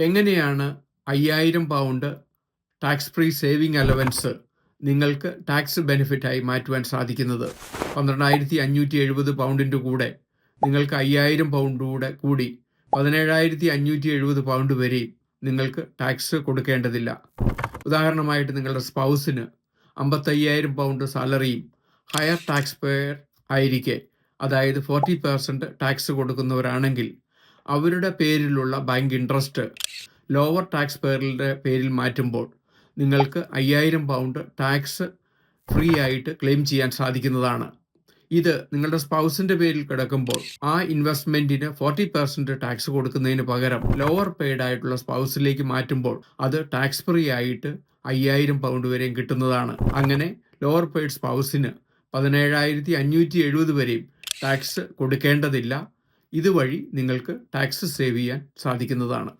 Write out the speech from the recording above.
എങ്ങനെയാണ് അയ്യായിരം pound tax free saving allowance നിങ്ങൾക്ക് ടാക്സ് ബെനിഫിറ്റായി മാറ്റുവാൻ സാധിക്കുന്നത്? പന്ത്രണ്ടായിരത്തി അഞ്ഞൂറ്റി എഴുപത് പൗണ്ടിന്റെ കൂടെ നിങ്ങൾക്ക് അയ്യായിരം പൗണ്ട് കൂടെ കൂടി പതിനേഴായിരത്തി അഞ്ഞൂറ്റി എഴുപത് പൗണ്ട് വരെയും നിങ്ങൾക്ക് ടാക്സ് കൊടുക്കേണ്ടതില്ല. ഉദാഹരണമായിട്ട് നിങ്ങളുടെ സ്പൗസിന് അമ്പത്തയ്യായിരം പൗണ്ട് സാലറിയും ഹയർ ടാക്സ് പെയർ ആയിരിക്കെ അതായത് ഫോർട്ടി പെർസെന്റ് ടാക്സ് കൊടുക്കുന്നവരാണെങ്കിൽ അവരുടെ പേരിലുള്ള ബാങ്ക് ഇൻട്രസ്റ്റ് ലോവർ ടാക്സ് പേരിലെ പേരിൽ മാറ്റുമ്പോൾ നിങ്ങൾക്ക് അയ്യായിരം പൗണ്ട് ടാക്സ് ഫ്രീ ആയിട്ട് ക്ലെയിം ചെയ്യാൻ സാധിക്കുന്നതാണ്. ഇത് നിങ്ങളുടെ സ്പൗസിന്റെ പേരിൽ കിടക്കുമ്പോൾ ആ ഇൻവെസ്റ്റ്മെന്റിന് ഫോർട്ടി പെർസെന്റ് ടാക്സ് കൊടുക്കുന്നതിന് പകരം ലോവർ പെയ്ഡ് ആയിട്ടുള്ള സ്പൗസിലേക്ക് മാറ്റുമ്പോൾ അത് ടാക്സ് ഫ്രീ ആയിട്ട് അയ്യായിരം പൗണ്ട് വരെയും കിട്ടുന്നതാണ്. അങ്ങനെ ലോവർ പെയ്ഡ് സ്പൗസിന് പതിനേഴായിരത്തി അഞ്ഞൂറ്റി എഴുപത് വരെയും ടാക്സ് കൊടുക്കേണ്ടതില്ല. ഇതുവഴി നിങ്ങൾക്ക് ടാക്സ് സേവ് ചെയ്യാൻ സാധിക്കുന്നതാണ്.